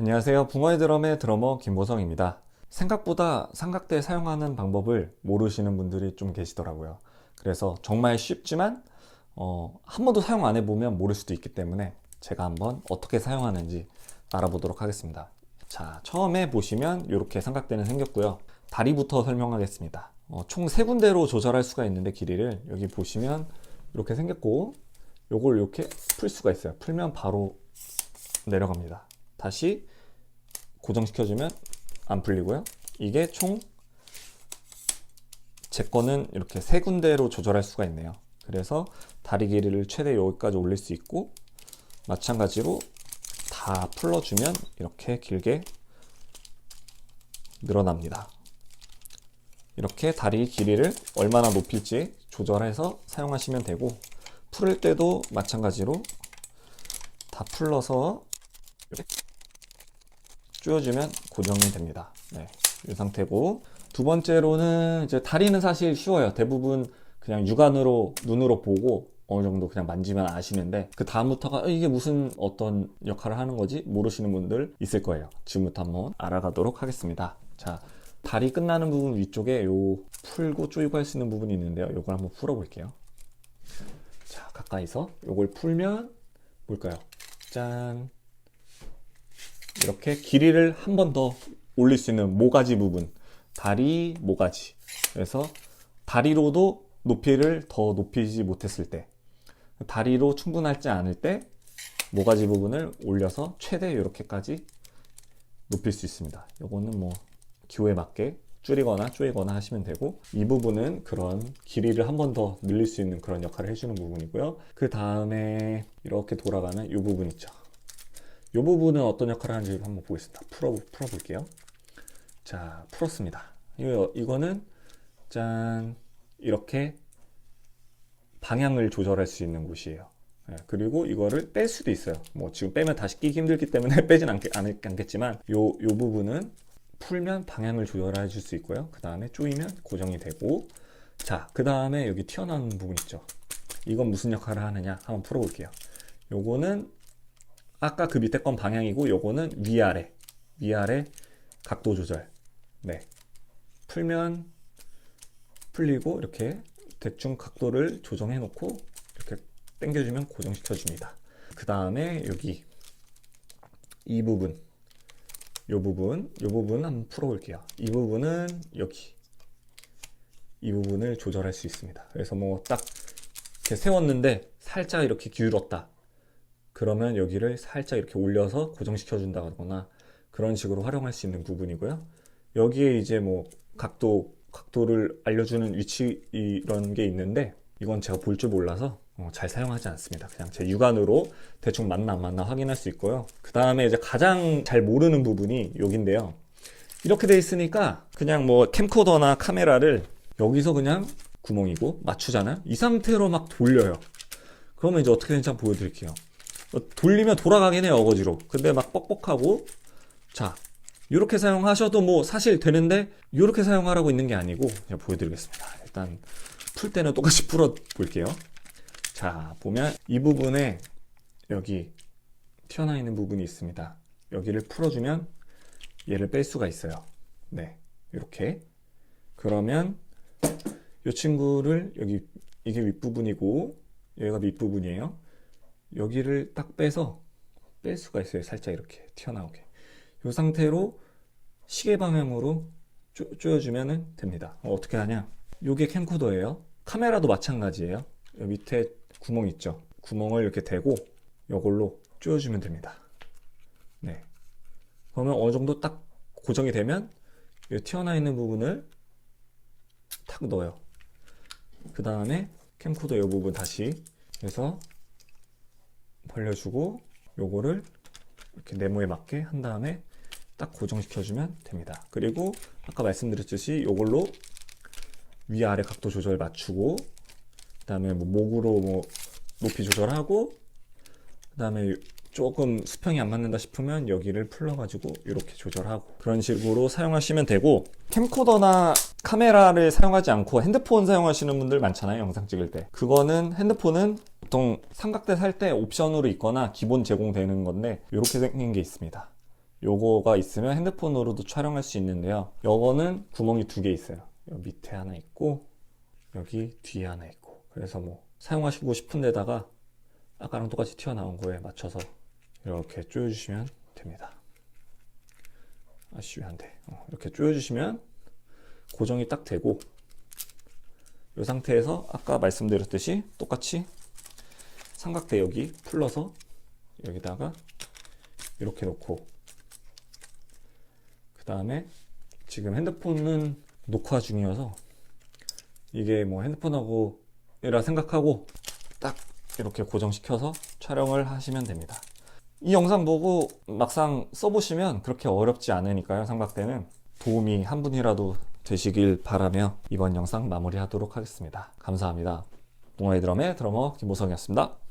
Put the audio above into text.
안녕하세요. 붕어의 드럼의 드러머 김보성입니다. 생각보다 삼각대 사용하는 방법을 모르시는 분들이 좀 계시더라고요. 그래서 정말 쉽지만 어, 한 번도 사용 안 해보면 모를 수도 있기 때문에 제가 한번 어떻게 사용하는지 알아보도록 하겠습니다. 자, 처음에 보시면 이렇게 삼각대는 생겼고요. 다리부터 설명하겠습니다. 어, 총 세 군데로 조절할 수가 있는데 길이를 여기 보시면 이렇게 생겼고 요걸 이렇게 풀 수가 있어요. 풀면 바로 내려갑니다. 다시 고정시켜주면 안 풀리고요. 이게 총 제 거는 이렇게 세 군데로 조절할 수가 있네요. 그래서 다리 길이를 최대 여기까지 올릴 수 있고 마찬가지로 다 풀어주면 이렇게 길게 늘어납니다. 이렇게 다리 길이를 얼마나 높일지 조절해서 사용하시면 되고 풀을 때도 마찬가지로 다 풀러서 이렇게 조여주면 고정이 됩니다. 네, 이 상태고 두 번째로는 이제 다리는 사실 쉬워요. 대부분 그냥 육안으로 눈으로 보고 어느 정도 그냥 만지면 아시는데 그 다음부터가 어, 이게 무슨 어떤 역할을 하는 거지 모르시는 분들 있을 거예요. 지금부터 한번 알아가도록 하겠습니다. 자, 다리 끝나는 부분 위쪽에 요 풀고 조이고 할 수 있는 부분이 있는데요. 요걸 한번 풀어볼게요. 자, 가까이서 요걸 풀면 뭘까요? 짠. 이렇게 길이를 한 번 더 올릴 수 있는 모가지 부분. 다리, 모가지. 그래서 다리로도 높이를 더 높이지 못했을 때, 다리로 충분하지 않을 때, 모가지 부분을 올려서 최대 이렇게까지 높일 수 있습니다. 요거는 뭐 기호에 맞게 줄이거나 조이거나 하시면 되고 이 부분은 그런 길이를 한 번 더 늘릴 수 있는 그런 역할을 해주는 부분이고요. 그 다음에 이렇게 돌아가는 이 부분 있죠. 이 부분은 어떤 역할을 하는지 한번 보겠습니다. 풀어 풀어볼게요. 자, 풀었습니다. 이거 이거는 짠 이렇게 방향을 조절할 수 있는 곳이에요. 예, 그리고 이거를 뺄 수도 있어요. 뭐 지금 빼면 다시 끼기 힘들기 때문에 빼진 않겠, 않겠지만 요, 요 부분은 풀면 방향을 조절해 줄 수 있고요. 그 다음에 조이면 고정이 되고 자, 그 다음에 여기 튀어나오는 부분 있죠. 이건 무슨 역할을 하느냐 한번 풀어볼게요. 요거는 아까 그 밑에 건 방향이고 요거는 위아래 위아래 각도 조절. 네. 풀면 풀리고 이렇게 대충 각도를 조정해 놓고 이렇게 당겨주면 고정시켜 줍니다. 그 다음에 여기 이 부분 요 부분 요 부분 한번 풀어 볼게요. 이 부분은 여기. 이 부분을 조절할 수 있습니다. 그래서 뭐 딱 이렇게 세웠는데 살짝 이렇게 기울었다 그러면 여기를 살짝 이렇게 올려서 고정시켜 준다거나 그런 식으로 활용할 수 있는 부분이고요. 여기에 이제 뭐 각도 각도를 알려주는 위치 이런 게 있는데 이건 제가 볼 줄 몰라서 어, 잘 사용하지 않습니다. 그냥 제 육안으로 대충 맞나 안 맞나 확인할 수 있고요. 그 다음에 이제 가장 잘 모르는 부분이 여기인데요. 이렇게 돼 있으니까 그냥 뭐 캠코더나 카메라를 여기서 그냥 구멍이고 맞추잖아요. 이 상태로 막 돌려요. 그러면 이제 어떻게 되는지 한번 보여드릴게요. 어, 돌리면 돌아가긴 해요 어거지로. 근데 막 뻑뻑하고. 자 이렇게 사용하셔도 뭐 사실 되는데 이렇게 사용하라고 있는 게 아니고 그냥 보여드리겠습니다. 일단 풀 때는 똑같이 풀어 볼게요. 자 보면 이 부분에 여기 튀어나와 있는 부분이 있습니다. 여기를 풀어주면 얘를 뺄 수가 있어요. 네 이렇게. 그러면 이 친구를 여기 이게 윗부분이고 여기가 밑부분이에요 여기를 딱 빼서 뺄 수가 있어요. 살짝 이렇게 튀어나오게. 이 상태로 시계 방향으로 쪼, 조여주면 됩니다. 어, 떻게 하냐? 이게 캠코더예요. 카메라도 마찬가지예요. 밑에 구멍 있죠? 구멍을 이렇게 대고 이걸로 조여주면 됩니다. 네. 그러면 어느 정도 딱 고정이 되면 이 튀어나와 있는 부분을 탁 넣어요. 그 다음에 캠코더 이 부분 다시 해서 벌려주고 요거를 이렇게 네모에 맞게 한 다음에 딱 고정시켜주면 됩니다. 그리고 아까 말씀드렸듯이 요걸로 위아래 각도 조절 맞추고 그 다음에 뭐 목으로 뭐 높이 조절하고 그 다음에 조금 수평이 안 맞는다 싶으면 여기를 풀러가지고 이렇게 조절하고 그런 식으로 사용하시면 되고 캠코더나 카메라를 사용하지 않고 핸드폰 사용하시는 분들 많잖아요 영상 찍을 때 그거는 핸드폰은 보통 삼각대 살 때 옵션으로 있거나 기본 제공되는 건데 이렇게 생긴 게 있습니다 요거가 있으면 핸드폰으로도 촬영할 수 있는데요. 요거는 구멍이 두 개 있어요. 밑에 하나 있고 여기 뒤에 하나 있고 그래서 뭐 사용하시고 싶은 데다가 아까랑 똑같이 튀어나온 거에 맞춰서 이렇게 조여주시면 됩니다. 아씨 왜 안 돼? 어, 이렇게 조여주시면 고정이 딱 되고 이 상태에서 아까 말씀드렸듯이 똑같이 삼각대 여기 풀러서 여기다가 이렇게 놓고 그 다음에 지금 핸드폰은 녹화 중이어서 이게 뭐 핸드폰하고 이라 생각하고 딱 이렇게 고정시켜서 촬영을 하시면 됩니다. 이 영상 보고 막상 써보시면 그렇게 어렵지 않으니까요. 삼각대는 도움이 한 분이라도 되시길 바라며 이번 영상 마무리하도록 하겠습니다. 감사합니다. 동아리 드럼의 드러머 김보성이었습니다.